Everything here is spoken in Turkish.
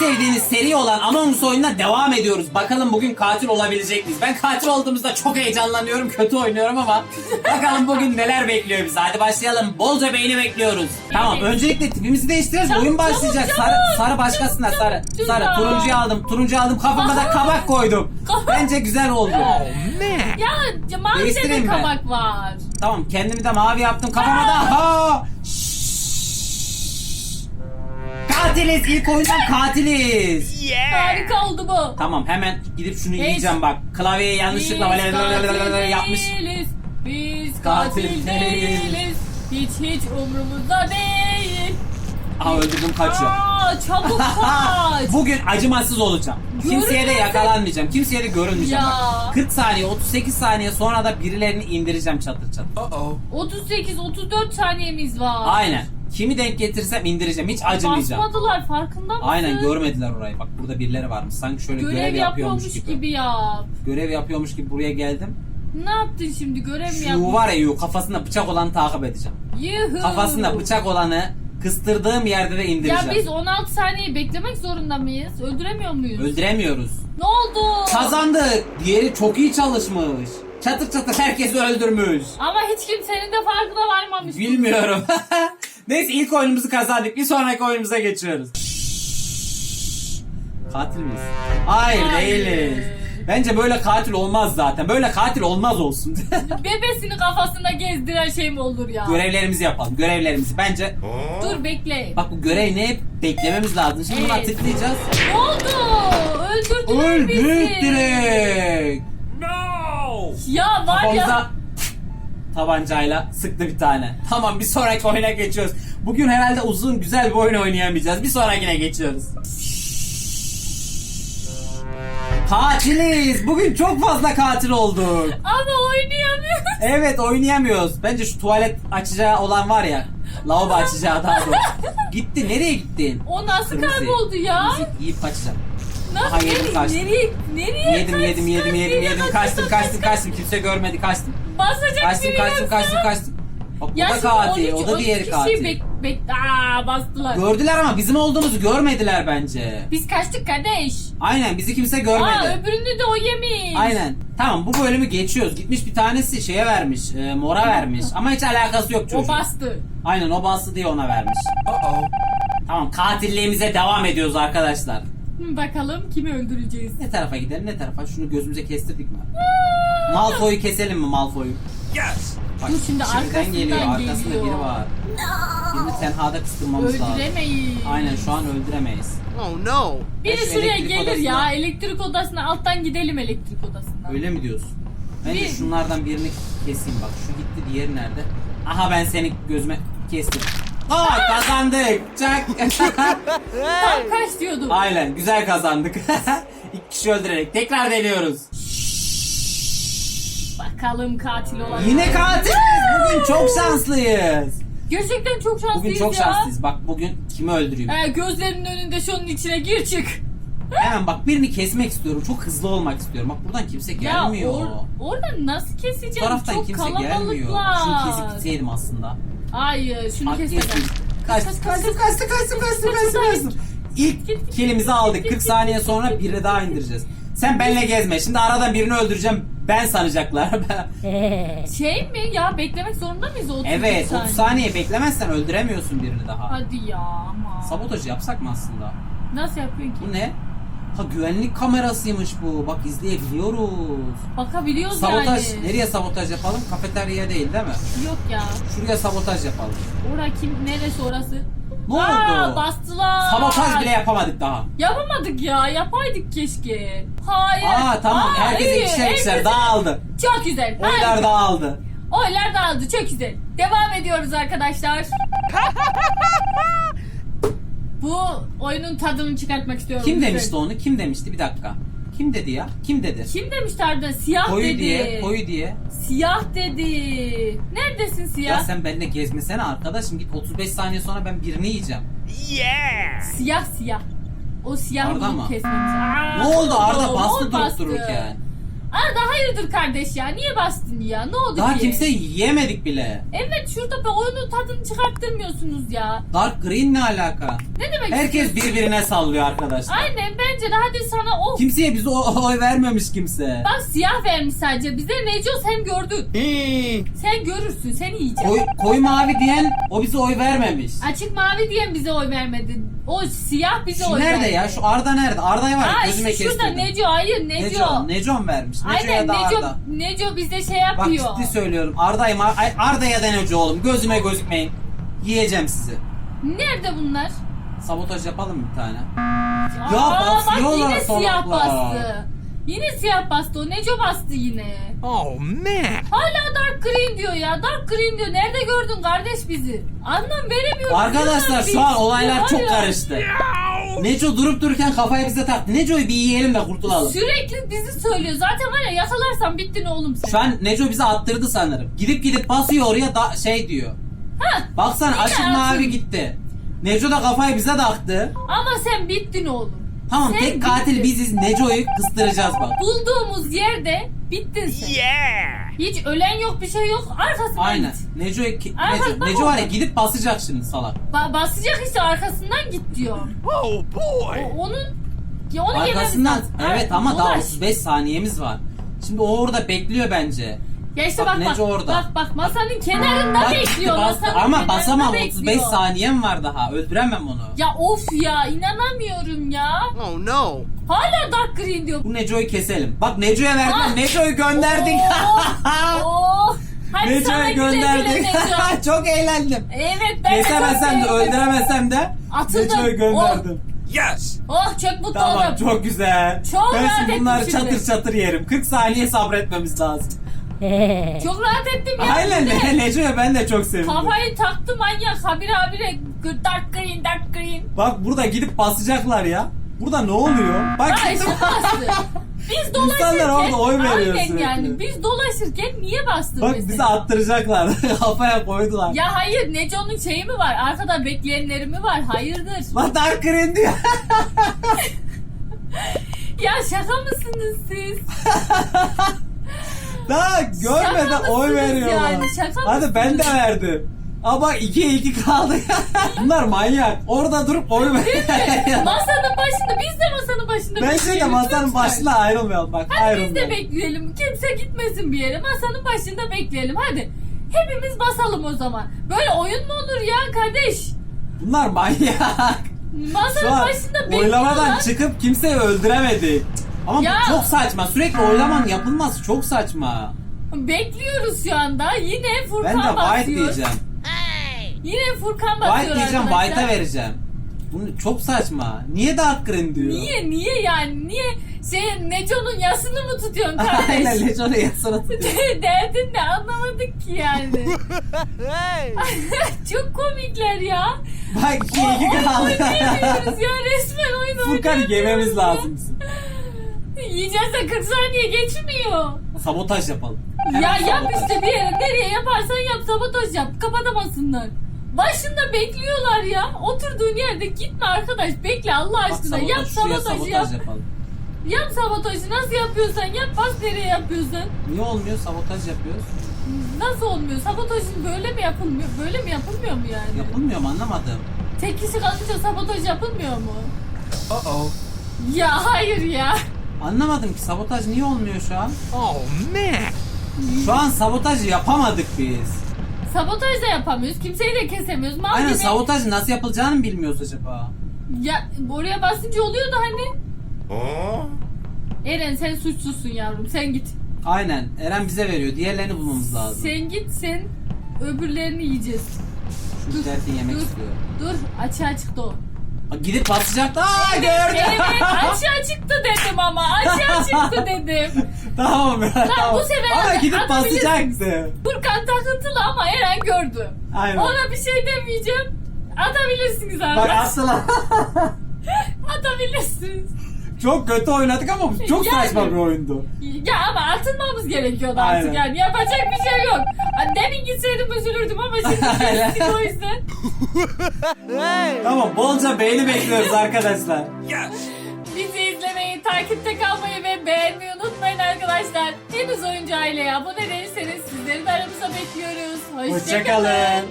sevdiğiniz seri olan Among oyununa devam ediyoruz. Bakalım bugün katil olabilecek miyiz? Ben katil olduğumuzda çok heyecanlanıyorum, kötü oynuyorum ama bakalım bugün neler bekliyor bizi. Hadi başlayalım. Bolca beğeni bekliyoruz. Tamam, öncelikle tipimizi değiştireceğiz. Oyun başlayacak. Sarı, sarı başkasına sarı. Sarı. Turuncuyu aldım. Turuncuyu aldım. Kafama da kabak koydum. Bence güzel oldu. Ya mavide Değiştireyim de mi? kabak var. Tamam, kendimi de mavi yaptım. Kafama da ha. Katiliz. İlk oyundan katiliz. Harika oldu bu. Tamam hemen gidip şunu yiyeceğim bak. Klavyeye yanlışlıkla Biz katil yapmış. değiliz. Biz Katil katil değiliz. değiliz. Hiç hiç umrumuzda değil. Aha öldürdüm kaçıyor. Aa, çabuk kaç. Bugün acımasız olacağım. Kimseye de yakalanmayacağım. Kimseye de görünmeyeceğim Ya. bak. 40 saniye 38 saniye sonra da birilerini indireceğim çatır çatır. 38-34 saniyemiz var. Aynen. Kimi denk getirsem indireceğim. Hiç acımayacağım. Basmadılar farkında mısın? Aynen görmediler orayı. Bak burada birileri varmış. Sanki şöyle görev, Görev yapıyormuş, yapıyormuş gibi. gibi yap. Görev yapıyormuş gibi buraya geldim. Ne yaptın şimdi görev mi Şu yaptın? var ya yu kafasında bıçak olanı takip edeceğim. Yuhu. Kafasında bıçak olanı kıstırdığım yerde de indireceğim. Ya biz 16 saniye beklemek zorunda mıyız? Öldüremiyor muyuz? Öldüremiyoruz. ne oldu? Kazandık. Diğeri çok iyi çalışmış. Çatır çatır herkesi öldürmüş. Ama hiç kimsenin de farkına varmamış. Bilmiyorum. Neyse ilk oyunumuzu kazandık. Bir sonraki oyunumuza geçiyoruz. Katil miyiz? Hayır, Hayır. değiliz. Bence böyle katil olmaz zaten. Böyle katil olmaz olsun. Bebesini kafasında gezdiren şey mi olur ya? görevlerimizi yapalım. Görevlerimizi. Bence Dur bekle. bak bu görev ne? Beklememiz lazım. Şimdi buna Evet. tıklayacağız. Ne oldu? Öldürdüler bizi. Öldük direkt. Ya var ya. Kafamıza tabancayla sıktı bir tane. Tamam bir sonraki oyuna geçiyoruz. Bugün herhalde uzun güzel bir oyun oynayamayacağız. Bir sonrakine geçiyoruz. Katiliz. Bugün çok fazla katil olduk. Ama oynayamıyoruz. Evet oynayamıyoruz. Bence şu tuvalet açacağı olan var ya. Lavabo açacağı daha doğrusu. Gitti. Nereye gittin? O nasıl Kırmızı. kayboldu ya? Yiyip kaçacağım. Nasıl Aha, yedim, nereye, kaçtım. nereye, nereye Yedim yedim yedim yedim yedim. Kaçtım kaçtım kaçtım. Kimse görmedi kaçtım. Basacak Kaçtım biri kaçtım yoksa. kaçtım kaçtım. Bak Ya da katil. 13 O da 13 diğeri katil. Bek, bek, aa, bastılar. Gördüler ama bizim olduğumuzu görmediler bence. Biz kaçtık kardeş. Aynen bizi kimse görmedi. Aa öbürünü de o yemiş. Aynen. Tamam bu bölümü geçiyoruz. Gitmiş bir tanesi şeye vermiş. e, mora vermiş. Ama hiç alakası yok çocuğun. O bastı. Aynen o bastı diye ona vermiş. Tamam katilliğimize devam ediyoruz arkadaşlar. Hı, bakalım kimi öldüreceğiz. Ne tarafa gidelim ne tarafa? Şunu gözümüze kestirdik mi? Malfoy'u keselim mi Malfoy'u? Bak, Dur şimdi arkasından geliyor. Arkasında geliyor. biri var. Birini tenhada kıstırmamız lazım. Öldüremeyiz. Aynen şu an öldüremeyiz. Oh no. Biri Şu şuraya elektrik gelir odasına. ya. Elektrik odasına alttan gidelim elektrik odasına. Öyle mi diyorsun? Bence Bir- şunlardan birini keseyim bak. Şu gitti diğeri nerede? Aha ben seni gözüme kestim. Aa kazandık. Çak. Tam kaç diyordum. Aynen güzel kazandık. İki kişi öldürerek. Tekrar deniyoruz. Bakalım katil olan. Yine katiliz. Bugün çok şanslıyız. Gerçekten çok şanslıyız Bugün çok ya. şanslıyız. Bak bugün kimi öldüreyim? Ee, gözlerinin önünde şunun içine gir çık. Hemen bak birini kesmek istiyorum. Çok hızlı olmak istiyorum. Bak buradan kimse gelmiyor. Ya or- oradan nasıl Bu keseceğim? taraftan çok kimse gelmiyor. Bak Şunu kesip gitseydim aslında. Hayır şunu Bak keseceğim. kestim. Kaçtım kaçtım kaçtım kaçtım kaçtım kaçtım kaçtım. İlk kilimizi aldık. 40 saniye sonra biri daha indireceğiz. Sen benle gezme. Şimdi aradan birini öldüreceğim. Ben sanacaklar. Şey mi ya beklemek zorunda mıyız o 30 evet saniye? 30 saniye beklemezsen öldüremiyorsun birini daha. Hadi ya ama. Sabotaj yapsak mı aslında? Nasıl yapıyorsun ki? Bu ne? Ha güvenlik kamerasıymış bu. Bak izleyebiliyoruz. Bakabiliyoruz Sabotaj. yani. Nereye sabotaj yapalım? Kafeterya değil değil mi? Yok ya. Şuraya sabotaj yapalım. Ora kim neresi orası? Ne Aa, oldu? bastılar. Sabotaj bile yapamadık daha. Yapamadık ya. Yapaydık keşke. Hayır. Aa tamam Aa, herkese iyi, ikişer en ikişer güzel. dağıldı. Çok güzel. Oylar Harika. dağıldı. Oylar dağıldı. Çok güzel. Devam ediyoruz arkadaşlar. Bu oyunun tadını çıkartmak istiyorum. Kim demişti onu? Kim demişti? Bir dakika. Kim dedi ya? Kim dedi? Kim demişti harbiden? Siyah Koyu dedi. diye, koyu diye. Siyah dedi. Neredesin Ya siyah? sen benimle gezmesene arkadaşım. Git 35 saniye sonra ben birini yiyeceğim. Yeah. Siyah siyah. O siyah Arda mı? kesmemiz. Aa, Ne oldu? Arda bastı durup dururken. Arda hayırdır kardeş ya? Niye bastın ya? Ne oldu Daha ki? kimse yiyemedik bile. Evet şurada be oyunun tadını çıkarttırmıyorsunuz ya. Dark Green ne alaka? Ne demek Herkes istiyorsun? birbirine sallıyor arkadaşlar. Aynen bence de hadi sana o. Kimseye bize o- oy vermemiş kimse. Bak siyah vermiş sadece bize Neco sen gördün. Ee, Sen görürsün seni yiyeceğim. Koy, koyu mavi diyen o bize oy vermemiş. Açık mavi diyen bize oy vermedi. O siyah bize Şu nerede ya? Şu Arda nerede? Arda'ya var. Aa Gözüme şu şurada kestirdim. Neco hayır Neco. Neco. Necom vermiş. Neco'ya Aynen da Neco, Arda. Neco bize şey Bak yapıyor. ciddi söylüyorum. Arda'yım. Ar- Arda'ya da Neco oğlum. Gözüme gözükmeyin. Yiyeceğim sizi. Nerede bunlar? Sabotaj yapalım bir tane? Aa, Ya bak basıyorlar yine siyah salaklar. bastı. Yine siyah bastı o Neco bastı yine. oh man. Hala dark green diyor ya. Dark green diyor. Nerede gördün kardeş bizi? Anlam veremiyorum. Arkadaşlar şu an olaylar Ya çok ya. karıştı. Neco durup dururken kafayı bize taktı. Neco'yu bir yiyelim de kurtulalım. Sürekli bizi söylüyor. Zaten var ya yakalarsan bittin oğlum sen. Şu an Neco bizi attırdı sanırım. Gidip gidip basıyor oraya da şey diyor. Ha, Baksana atın. mavi gitti. Neco da kafayı bize taktı. ama sen bittin oğlum. Tamam Sen tek katil biziz. Neco'yu kıstıracağız bak. Bulduğumuz yerde bittin sen. Yeah. Hiç ölen yok bir şey yok. Arkasından Aynen. git. Neco'yu ki- Neco, Neco var ya gidip basacak şimdi salak. Ba- basacak işte arkasından git diyor. Oh O, boy. onun ya onu yememiz Arkasından lazım. evet ama daha dolaş. 35 saniyemiz var. Şimdi o orada bekliyor bence. Ya işte Bak, bak bak, orada. bak bak masanın kenarında Bak, bekliyor. bastı. Masanın ama kenarında basamam 35 bekliyor. saniyem var daha. Öldüremem onu. Ya of ya inanamıyorum ya. Oh no. Hala dark green diyor. Bu Neco'yu keselim. Bak Neco'ya verdim. Ah. Neco'yu gönderdik. Oo. Hadi sana Neco'yu güle güle gönderdik. Neco. Çok eğlendim. Evet ben de çok Kesemesem de beğendim. öldüremesem de Atıldım. Neco'yu gönderdim. Yes. Oh çok mutlu Tamam oldum. çok güzel. Çok ben rahat şimdi bunları ettim şimdi. çatır çatır yerim. 40 saniye sabretmemiz lazım. Çok rahat ettim ya. Aynen Bir de Neco'ya ben de çok sevindim. Kafayı taktı manyak habire habire dark green dark green. Bak burada gidip basacaklar ya. Burada ne oluyor? Bak gittim. şakası. Biz dolaşırken İnsanlar orada oy veriyor aynen sürekli. yani biz dolaşırken niye bastın Bak mesela? bizi attıracaklar. Kafaya koydular. Ya hayır Neco'nun şeyi mi var? Arkada bekleyenleri mi var? Hayırdır? Lan Dark Green diyor. Ya şaka mısınız siz? Daha görmeden Şaka oy mısınız veriyorlar. yani? Şaka Hadi ben de verdim. Ama 2'ye 2 kaldı. Bunlar manyak. Orada durup oy veriyor. masanın başında biz de masanın başında Bence de bekleyelim, masanın lütfen. başına ayrılmayalım bak. Hadi biz de ayrılmayalım. bekleyelim. Kimse gitmesin bir yere. Masanın başında bekleyelim. Hadi. Hepimiz basalım o zaman. Böyle oyun mu olur ya kardeş? Bunlar manyak. Şu Masanın an başında oylamadan bekliyorlar. çıkıp kimseyi öldüremedik. Ama Ya. bu çok saçma. Sürekli oylamanın yapılması çok saçma. Bekliyoruz şu anda. Yine Furkan Ben de white basıyor. diyeceğim. Yine Furkan basıyor White diyeceğim, arkadaşlar. white'a vereceğim. Bunu çok saçma. Niye dark green diyor? Niye niye yani niye şey Neco'nun yasını mı tutuyorsun kardeş? Aynen yasını tutuyor. Derdin ne anlamadık ki yani. hey. Çok komikler ya. Bak 2'ye 2 kaldı. Oynayamıyoruz ya resmen oyun Furkan'ı oynayamıyoruz yememiz ya. lazım bizim. Yiyeceğiz de 40 saniye geçmiyor. Sabotaj yapalım. ya Hemen yap sabotaj. işte bir yere nereye yaparsan yap sabotaj yap kapatamazsınlar. Başında bekliyorlar ya. Oturduğun yerde gitme arkadaş. Bekle Allah Bak aşkına. sabotaj, yap şuraya sabotajı sabotaj yap. yapalım. Yap sabotajı nasıl yapıyorsan yap. Bas nereye yapıyorsan. Niye olmuyor? Sabotaj yapıyoruz. Nasıl olmuyor? Sabotajın böyle mi yapılmıyor? Böyle mi yapılmıyor mu yani? Yapılmıyor mu anlamadım. Tek kişi kalınca sabotaj yapılmıyor mu? Uh oh. Ya hayır ya. Anlamadım ki sabotaj niye olmuyor şu an? Oh man. Şu an sabotaj yapamadık biz. Sabotaj da yapamıyoruz. Kimseyi de kesemiyoruz. Mal Aynen sabotaj nasıl yapılacağını mı bilmiyoruz acaba? Ya oraya basınca oluyordu hani. Oh. Eren sen suçsuzsun yavrum. Sen git. Aynen Eren bize veriyor. Diğerlerini bulmamız lazım. Sen git sen öbürlerini yiyeceğiz. Şu dertin yemek dur. istiyor. Dur açığa çıktı o. Gidip basacaktı. Aa gördüm. Evet açığa çıktı dedim ama. Açığa çıktı dedim. tamam ya tamam. bu sefer Ama gidip atabilirsiniz. basacaktı. Furkan takıntılı ama Eren gördü. Aynen. Ona bir şey demeyeceğim. Atabilirsiniz abi. Bak asla Atabilirsiniz. Çok kötü oynadık ama çok Yani. saçma bir oyundu. Ya ama atılmamız gerekiyordu artık Aynen. yani. Yapacak bir şey yok. Hani Demin gitseydim üzülürdüm ama şimdi kestik o yüzden. Tamam bolca beğeni bekliyoruz arkadaşlar. Bizi izlemeyi takipte kalmayı ve beğenmeyi unutmayın arkadaşlar. Henüz Oyuncu Aile'ye abone değilseniz sizleri de aramıza bekliyoruz. Hoşçakalın. Hoşçakalın.